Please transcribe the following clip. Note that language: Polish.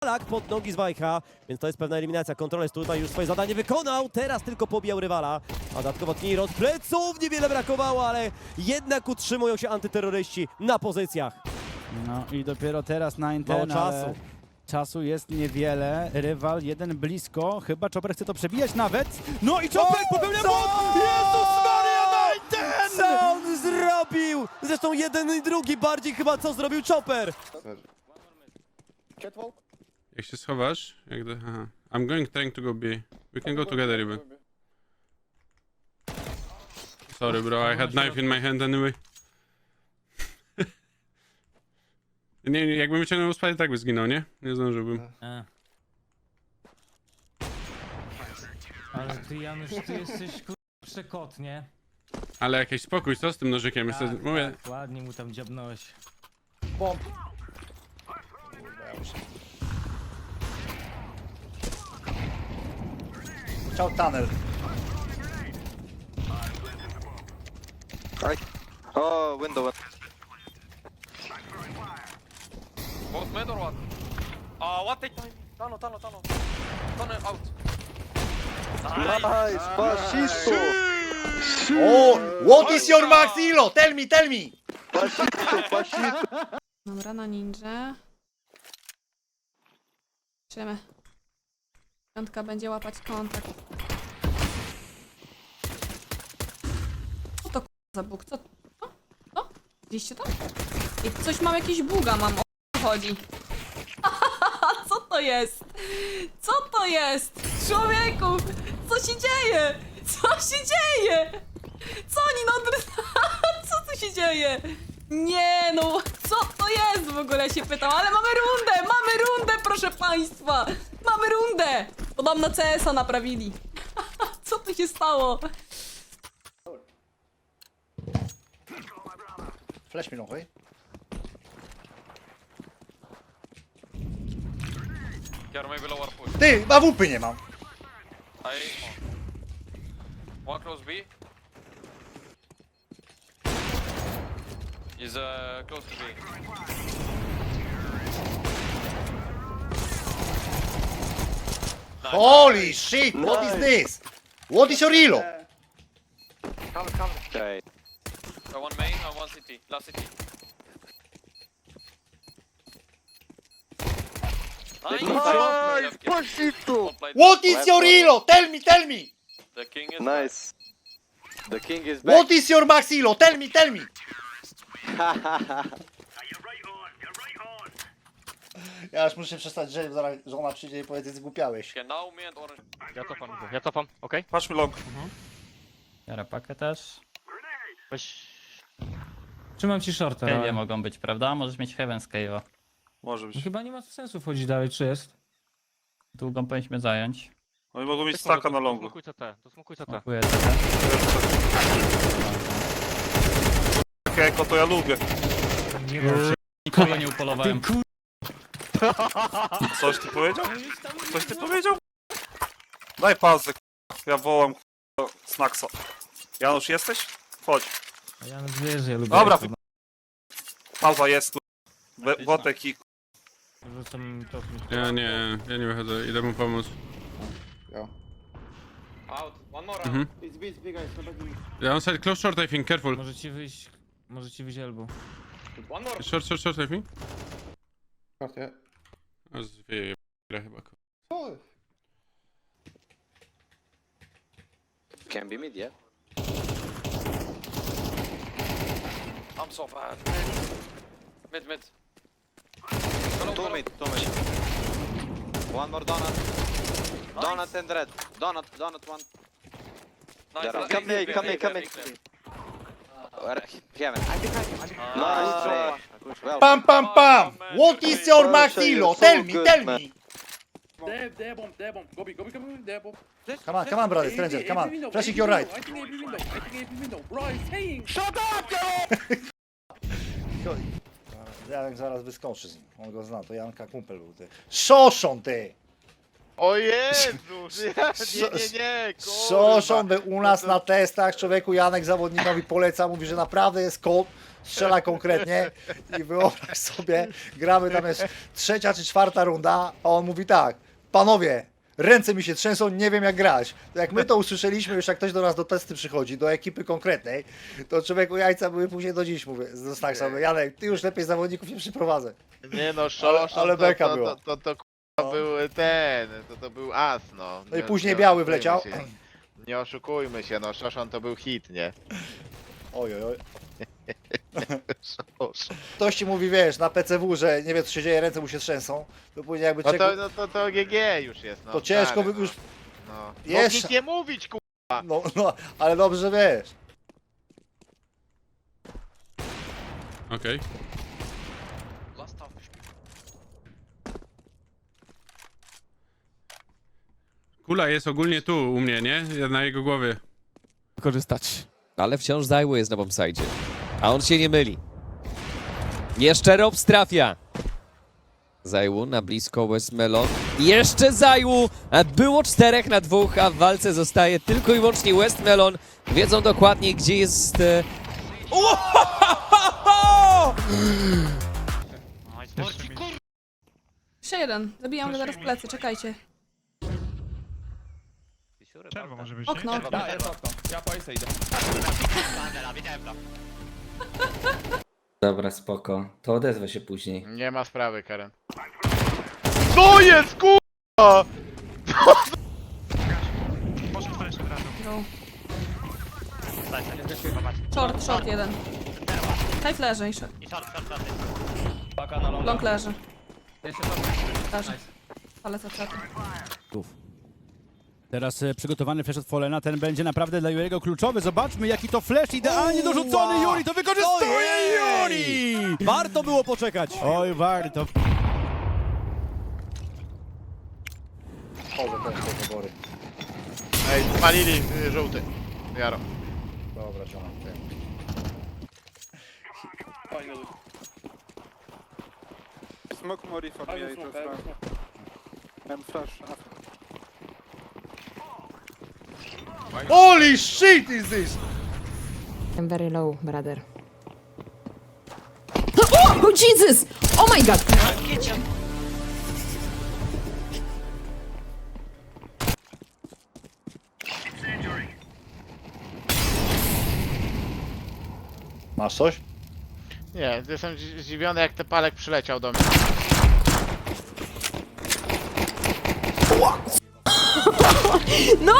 Palak pod nogi z Wajcha, więc to jest pewna eliminacja. Kontroles tutaj już swoje zadanie wykonał, teraz tylko pobijał rywala. A dodatkowo Knir od pleców niewiele brakowało, ale jednak utrzymują się antyterroryści na pozycjach. No i dopiero teraz na Mało Inten, czasu. ale czasu jest niewiele. Rywal jeden blisko, chyba Chopper chce to przebijać nawet. No i Chopper popełnia co? błąd! Jezus Maria na! Co on zrobił? Zresztą jeden i drugi, bardziej chyba co zrobił Chopper. Jak się schowasz? Jak do... Aha. I'm going trying to go B. We can go together even. Sorry bro, I had knife in my hand anyway. nie, nie, jakbym wyciągnął spać, tak by zginął, nie? Nie zdążyłbym. E. Ale ty Janusz, ty jesteś kur... przekotnie. Ale jakiś spokój, co z tym nożykiem? Jeszcze, Tak, mówię, tak, ładnie mu tam dziabnąłeś. Bomb. Ciao tunnel. Oh, window. Both mid or what? Uh, what time? Tunnel, tunnel, tunnel. Tunnel out. Nice, fascisto! Oh, what is your max elo? Tell me, tell me. Fascisto, fascisto! Dobra, na ninja. Trzymamy. Piątka będzie łapać kontakt. Co to za bóg? Co? Co? Co? Widzieliście to? I coś mam, jakiś buga mam, o co chodzi. Co to jest? Co to jest? Człowieku! Co się dzieje? Co się dzieje? Co oni. Co tu się dzieje? Nie no, co to jest w ogóle się pytam, ale mamy rundę, mamy rundę proszę państwa, mamy rundę. Podobno CS-a naprawili. Co tu się stało? Flash mi long, oj. Care maybe lower push. Ty, AWP nie mam. I. One close B. He's uh, close to B. Nice. Holy shit, what is this? What is your elo? Come, come. Okay. Uh, one main and one city. Last city. Nice. Nice, fascisto! Well played. What is your elo? Tell me, tell me. The king is Nice. The king is back. What is your max elo? Tell me, tell me. Ja już muszę przestać, że zaraz żona przyjdzie i powie, ty zgłupiałeś. Now me and orange. Ja cofam, ja cofam, okej? Patrz mi log. Biorę pakę też. Weź... Trzymam ci shorta. Ale- mogą być, prawda? Możesz mieć Heaven z Cave'a. Może No być. Chyba nie ma sensu wchodzić dalej, czy jest? Długą powinniśmy zająć. Oni mogą mieć staka na longu. Smokuj CT, to smokuj CT. Dziękuję. CT. Takie eko to ja lubię. Nie wiem, Nikogo nie upolowałem. Coś ty powiedział? Coś ty powiedział? Daj pauzę. k***a. Ja wołam k***a, Snacksa. Janusz, jesteś? Chodź. czy... Ja wiesz, że ja lubię Dobra, to, wy- Pauza jest. We- Wotek i... no. To ja nie, ja nie wychodzę, idę mu pomóc. Out. One more. Mhm. Ja on side close short I think, careful. Może ci wyjść... Może ci wyjść elbow. One more. Short, short, short I think. A zwieje chyba. kurwa. Can be mid, yeah? I'm so bad. Mid, mid. Two mid, two mid. One more donut. Donut and red. Donut, donut one. Nice. Come Big, here, come here, come here. Big. Heaven. Ah, Nice. Pam, pam, pam. What is your max Tell me, tell me. Come on, come on, brother, stranger, come on. Flashing your right. Janek zaraz wyskoczy z nim. On go zna, to Janka kumpel był ty. Szoszą ty! O Jezu! Nie, nie, nie, Szoszą był u nas na testach. Człowieku Janek zawodnikowi poleca, mówi, że naprawdę jest kot. strzela konkretnie i wyobraź sobie, gramy tam jest trzecia czy czwarta runda, a on mówi tak, panowie, ręce mi się trzęsą, nie wiem jak grać. To jak my to usłyszeliśmy, już jak ktoś do nas do testy przychodzi, do ekipy konkretnej, to człowieku jajca były później do dziś, mówię, Snacksa, mówię, Janek, ty już lepiej zawodników nie przyprowadzę. Nie no, Ale- Szolosz, ale to, beka to, była. to, to, to, k***a był ten, to, to był as, no. No i Nie- później nie biały oszukujmy wleciał. się. Nie oszukujmy się, no Szoszon to był hit, nie? Oj, oj, oj. Szoszon. Ktoś ci mówi, wiesz, na PCW, że nie wie co się dzieje, ręce mu się trzęsą, to później jakby No czego, to, no to, to GG już jest, no. to ciężko stary, by już, No. no. Jeszcze- Mógł nic nie mówić, ku... no, no, ale dobrze, wiesz. Okej. Kula jest ogólnie tu u mnie, nie? Na jego głowie. korzystać. Ale wciąż Zajło jest na bombsite. A on się nie myli. Jeszcze Robs trafia. Zajłu na blisko Westmelon. Jeszcze Zajłu! A Było czterech na dwóch, a w walce zostaje tylko i wyłącznie Westmelon. Wiedzą dokładnie, gdzie jest... E... Jeszcze jeden. Zabijam go zaraz w plecy, czekajcie. Czerwo może być, Okno. Dobra, spoko. To odezwę się później. Nie ma sprawy, Karen. Co jest, ku... Poszedł flash od razu. Go. Short, short jeden. High leży i short. Long leży. Leży. Ale co co? Teraz e, przygotowany flash od Folena, ten będzie naprawdę dla Juriego kluczowy. Zobaczmy, jaki to flash idealnie dorzucony. Juri to wykorzystuje! Juri! Warto było poczekać. Oj, warto. Chodzę też do wybory. Ej, spalili y, żółty. Jaro. Dobra, ciągnę. Smoke Mori for me, I'm flash. Holy shit is this? I'm very low, brother. Oh, Jesus! Oh my god! Masz coś? Nie, jestem zdzi- zdziwiony jak ten palek przyleciał do mnie. No!